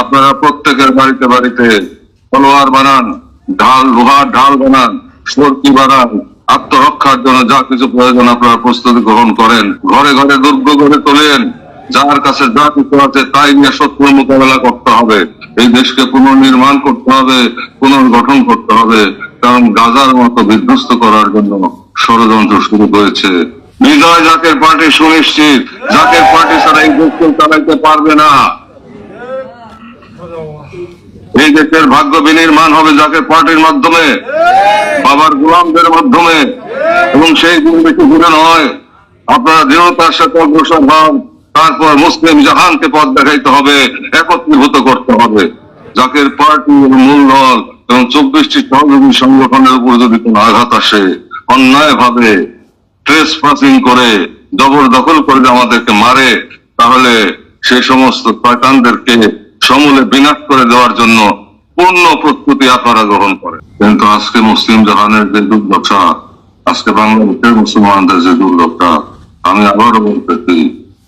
আপনারা প্রত্যেকের বাড়িতে বাড়িতে তলোয়ার বানান, ঢাল, লোহার ঢাল বানান, সর্কি বানান, আত্মরক্ষার জন্য যা কিছু প্রয়োজন আপনারা প্রস্তুতি গ্রহণ করেন, ঘরে ঘরে দুর্গ গড়ে তোলেন, যার কাছে যা কিছু আছে তাই নিয়ে শত্রুর মোকাবেলা করতে হবে, এই দেশকে পুনর্নির্মাণ করতে হবে, পুনর্গঠন করতে হবে, কারণ গাজার মতো বিধ্বস্ত করার জন্য ষড়যন্ত্র শুরু করেছে বিজয় জাকের পার্টি সুনিশ্চিত জাকের পার্টি ছাড়া এই দেশকে চালাইতে পারবে না। এই দেশের ভাগ্য বিনির্মাণ হবে জাকের পার্টির মাধ্যমে, বাবার গোলামদের মাধ্যমে, এবং সেই দিন বেশি দূরে নয়। আপনারা দৃঢ়তার সাথে অগ্রসর হন, তারপর মুসলিম জাহানকে পথ দেখাইতে হবে, একত্রীভূত করতে হবে। জাকের পার্টি মূল দল এবং চব্বিশটি সহযোগী সংগঠনের উপর যদি কোনো আঘাত আসে অন্যায় ভাবে ট্রেস পাসিং করে, জবরদখল করে আমাদেরকে মারে, তাহলে সেই সমস্ত শয়তানদেরকে সমূলে বিনাশ করে দেওয়ার জন্য পূর্ণ প্রস্তুতি আপনারা গ্রহণ করেন। কিন্তু আজকে মুসলিম জাহানের যে দুর্দশা, আজকে বাংলাদেশের মুসলমানদের যে দুর্দশা, আমি আবারও বলতেছি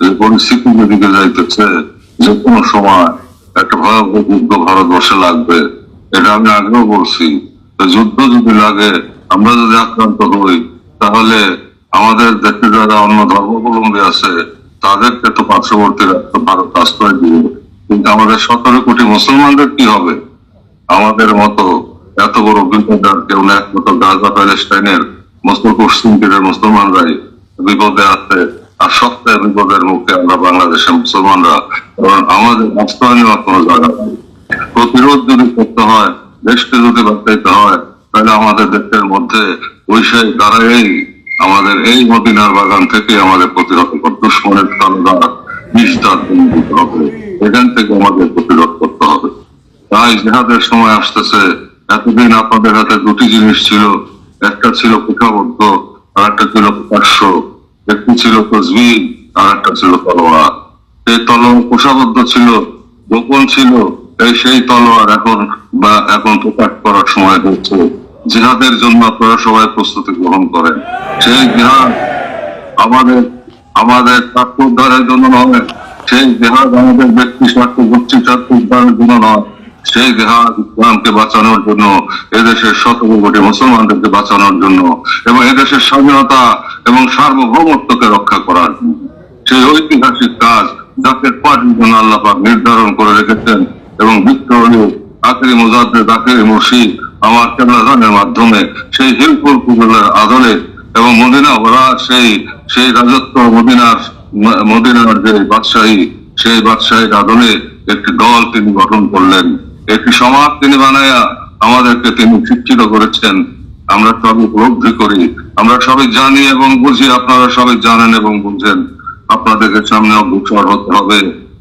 যে পরিস্থিতি যেদিকে যাইতেছে, যে কোনো সময় একটা ভয়াবহ যুদ্ধ ভারতবর্ষে লাগবে, এটা আমি আগেও বলছি। যুদ্ধ যদি লাগে, আমরা যদি আক্রান্ত হই, তাহলে আমাদের দেশে যারা অন্য ধর্মাবলম্বী আছে, তাদেরকে তো পার্শ্ববর্তী রাষ্ট্র ভারত আশ্রয় দিবে কিন্তু আমাদের সতেরো কোটি মুসলমানদের কি হবে? আমাদের মতো এত বড় বিপদের কেউ না একমাত্র গাজা প্যালেস্টাইনের মুসলিম মুসলমানরাই বিপদে আছে। আর সপ্তাহে বিপদের মুখে আমরা বাংলাদেশের মুসলমানরা, কারণ আমাদের আশ্রয় নেওয়ার কোনো জায়গা নেই। প্রতিরোধ যদি করতে হয়, দেশকে যদি বাঁচাইতে হয়, তাহলে আমাদের দেশের মধ্যে বৈষয়িক দ্বারাই আমাদের এই মদিনার বাগান থেকে আমাদের প্রতিরোধ দুশ্মনের নিষ্ঠার দিতে হবে। এখান থেকে আমাদের প্রতিরোধ করতে হবে। তাই জেহাদের সময় আসতেছে, এতদিন আপনাদের হাতে দুটি জিনিস ছিল। একটা ছিল পিঠাবদ্ধ আর একটা ছিল প্রকাশ্য একটি ছিল তসবি আর একটা ছিল তলোয়ার। এই তলোয়ার কোষাবদ্ধ ছিল, গোপন ছিল। এই সেই তলোয়ার এখন বা এখন প্রকাশ করার সময় হচ্ছে জিহাদের জন্য আপনারা সবাই প্রস্তুতি গ্রহণ করেন। সেই জিহাদ আমাদের আমাদের উদ্ধারের জন্য নয় সেই জেহাদ আমাদের ব্যক্তি স্বার্থ গোষ্ঠী স্বার্থ উদ্ধারের জন্য নয়। সেই জেহাদ ইসলামকে বাঁচানোর জন্য, এদেশের সতেরো কোটি মুসলমানদেরকে বাঁচানোর জন্য এবং এদেশের স্বাধীনতা এবং সার্বভৌমত্বকে রক্ষা করার জন্য। সেই ঐতিহাসিক কাজ জাতীয় পার্টির জন্য আল্লাহ পাক নির্ধারণ করে রেখেছেন এবং বিক্রয় আখেরি মুজাদ্দের আখেরি মুর্শিদ আমার কেবলাদানের মাধ্যমে সেই হিলপুর কুজলের আদলে এবং মদিনা ওরা সেই সেই রাজত্ব মদিনার মদিনার যে বাদশাহী, সেই বাদশাহীর আদলে একটি দল তিনি গঠন করলেন। একটি সমাজ তিনি বানায়া আমাদেরকে তিনি শিক্ষিত করেছেন। আমরা সব উপলব্ধি করি। আমরা সবাই জানি এবং বুঝি, আপনারা সবাই জানেন এবং বুঝেন। আপনাদেরকে সামনে অগ্রসর হতে হবে।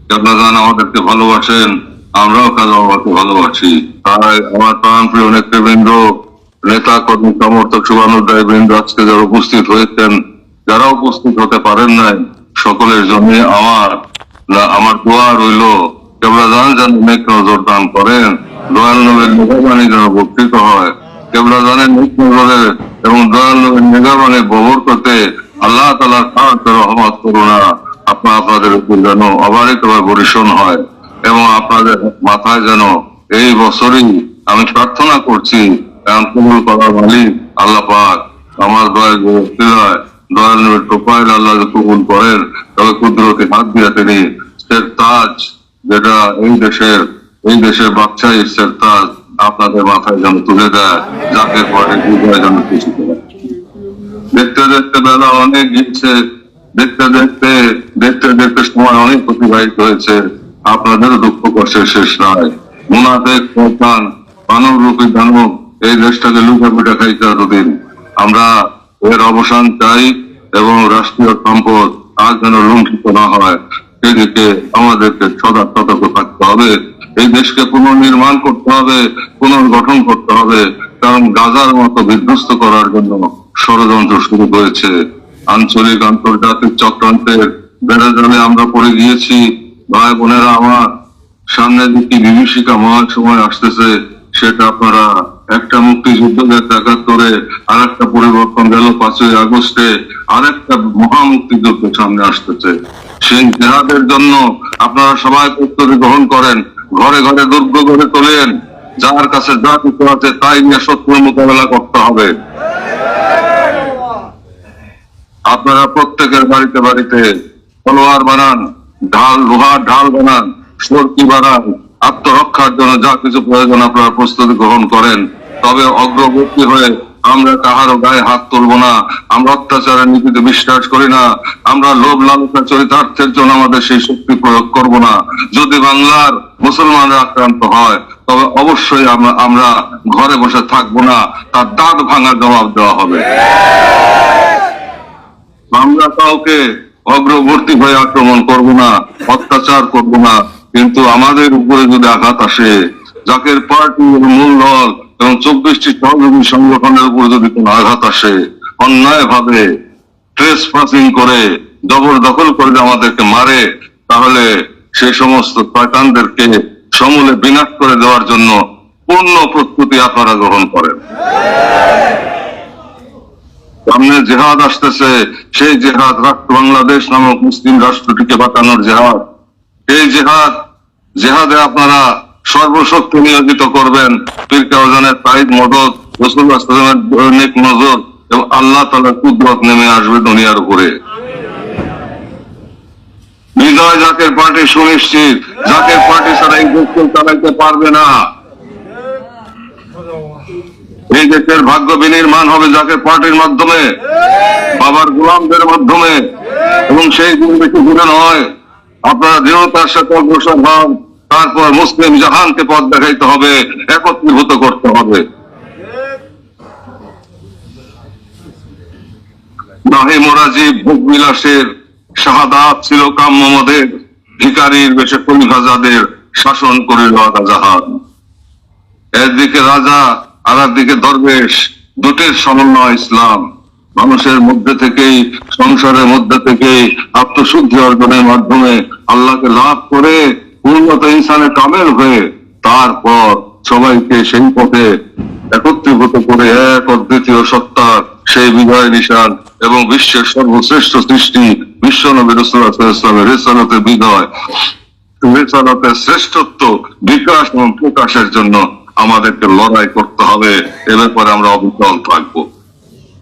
কেবলাদান আমাদেরকে ভালোবাসেন, আমরাও কাজা বাবাকে ভালোবাসি। তাই আমার প্রাণ প্রিয় নেতৃবৃন্দ, নেতা কর্মী, সমর্থক শুভানুদ্দায় বৃন্দ আজকে যারা উপস্থিত হয়েছেন, যারা উপস্থিত হতে পারেন নাই সকলের জন্য আমার আমার দোয়া রইল। কেবলা কেবলাদান যেন নেক নজর দান করেন, দয়াল নবীর মেঘাবাণী যেন বর্ধিত হয়। কেবলা কেবলাদানের নেক নজরে এবং দয়াল নবীর মেঘাবাণী বহর করতে আল্লাহ তালার সাহায্য রহমত করুণা আপনার আপনাদের উপর যেন অবারিতভাবে বরিশন হয় এবং আপনাদের মাথায় যেন এই বছরই আমি প্রার্থনা করছি এমন কবুল করার মালিক আল্লাহ পাক। আমার দয়াল হয় টোপাইল আল্লাহ কবুল করেন তবে হাত দিয়ে তিনি যেটা এই দেশের এই দেশের বাচ্চাই আপনাদের মাথায় যেন তুলে দেয়, যাকে পরে যেন দেখতে দেখতে বেলা অনেক গিয়েছে, দেখতে দেখতে দেখতে দেখতে সময় অনেক অতিবাহিত হয়েছে। আপনাদেরও দুঃখ কষ্টের শেষ নয়। মুনাফেক মানব রূপী দানব, এই দেশটাকে লুকা পিঠা খাইতে এতদিন। আমরা এর অবসান চাই এবং রাষ্ট্রীয় সম্পদ আর যেন লুণ্ঠিত না হয় সেদিকে আমাদেরকে সদা সতর্ক থাকতে হবে। এই দেশকে পুনর্নির্মাণ করতে হবে, পুনর্গঠন করতে হবে, কারণ গাজার মতো বিধ্বস্ত করার জন্য ষড়যন্ত্র শুরু হয়েছে। আঞ্চলিক আন্তর্জাতিক চক্রান্তের বেড়ে জালে আমরা পড়ে গিয়েছি। ভাই বোনেরা, আমার সামনে দিকে বিভীষিকা মহান সময় আসতেছে। সেটা আপনারা একটা মুক্তিযুদ্ধকে ত্যাগাত করে আর একটা পরিবর্তন গেল পাঁচই আগস্টে আর একটা মহা মুক্তিযুদ্ধ সামনে আসতেছে। সেই জেহাদের জন্য আপনারা সবাই প্রস্তুতি গ্রহণ করেন, ঘরে ঘরে দুর্গ গড়ে তোলেন, যার কাছে যা কিছু আছে তাই নিয়ে শত্রুর মোকাবেলা করতে হবে। আপনারা প্রত্যেকের বাড়িতে বাড়িতে তলোয়ার বানান, ঢাল, লোহার ঢাল বানান, সরকি বানান আত্মরক্ষার জন্য যা কিছু প্রয়োজন আপনারা প্রস্তুতি গ্রহণ করেন, তবে অগ্রবর্তী হয়ে আমরা কাহারও গায়ে হাত তুলবো না, আমরা অত্যাচারের নীতিতে বিশ্বাস করি না, আমরা লোভ লালসা চরিতার্থের জন্য আমাদের সেই শক্তি প্রয়োগ করব না। যদি বাংলার মুসলমানরা আক্রান্ত হয়, তবে অবশ্যই আমরা আমরা ঘরে বসে থাকব না, তার দাঁত ভাঙা জবাব দেওয়া হবে। আমরা কাউকে অগ্রবর্তী হয়ে আক্রমণ করব না, অত্যাচার করব না কিন্তু আমাদের উপরে যদি আঘাত আসে, জাকের পার্টি মূল দল এবং চব্বিশটি সহযোগী সংগঠনের উপর যদি কোনো আঘাত আসে অন্যায় ভাবে ট্রেস পাসিং করে জবরদখল করে আমাদেরকে মারে, তাহলে সেই সমস্ত শয়তানদেরকে সমূলে বিনাশ করে দেওয়ার জন্য পূর্ণ প্রস্তুতি আপনারা গ্রহণ করেন। সামনে জেহাদ আসতেছে, সেই জেহাদ রাষ্ট্র বাংলাদেশ নামক মুসলিম রাষ্ট্রটিকে বাঁচানোর জেহাদ। এই জেহাদ জেহাদে আপনারা সর্বশক্তি নিয়োজিত করবেন। পীর কাউজানের মদত, রসুল আসলামের দৈনিক নজর এবং আল্লাহ তালার কুদরত নেমে আসবে দুনিয়ার উপরে। বিজয় জাকের পার্টি সুনিশ্চিত জাকের পার্টি ছাড়া এই দেশকে চালাইতে পারবে না। এই দেশের ভাগ্য বিনির্মাণ হবে জাতের পার্টির মাধ্যমে, বাবার গোলামদের মাধ্যমে, এবং সেই দিন বেশি দূরে নয়। আপনারা দৃঢ়তার সাথে অগ্রসর হন তারপর মুসলিম জাহানকে পথ দেখাইতে হবে, একত্রীভূত করতে হবে। নাহি মোরাজি ভোগ বিলাসের শাহাদাত ছিল কাম্যমদের ভিকারির বেশে কলিভাজাদের শাসন করিল জাহান একদিকে রাজা আর একদিকে দরবেশ দুটির সমন্বয় ইসলাম। মানুষের মধ্যে থেকেই, সংসারের মধ্যে থেকেই আত্মশুদ্ধি অর্জনের মাধ্যমে আল্লাহকে লাভ করে উন্নত ইনসানে কামেল হয়ে তারপর সবাইকে সেই পথে একত্রীভূত করে এক অদ্বিতীয় সত্তার সেই বিজয় নিশান এবং বিশ্বের সর্বশ্রেষ্ঠ সৃষ্টি, বিশ্ব নবী রসুলের রেসালতের বিজয়। রেসালতের শ্রেষ্ঠত্ব বিকাশ এবং প্রকাশের জন্য আমাদেরকে লড়াই করতে হবে। এ ব্যাপারে আমরা অবিচল থাকব।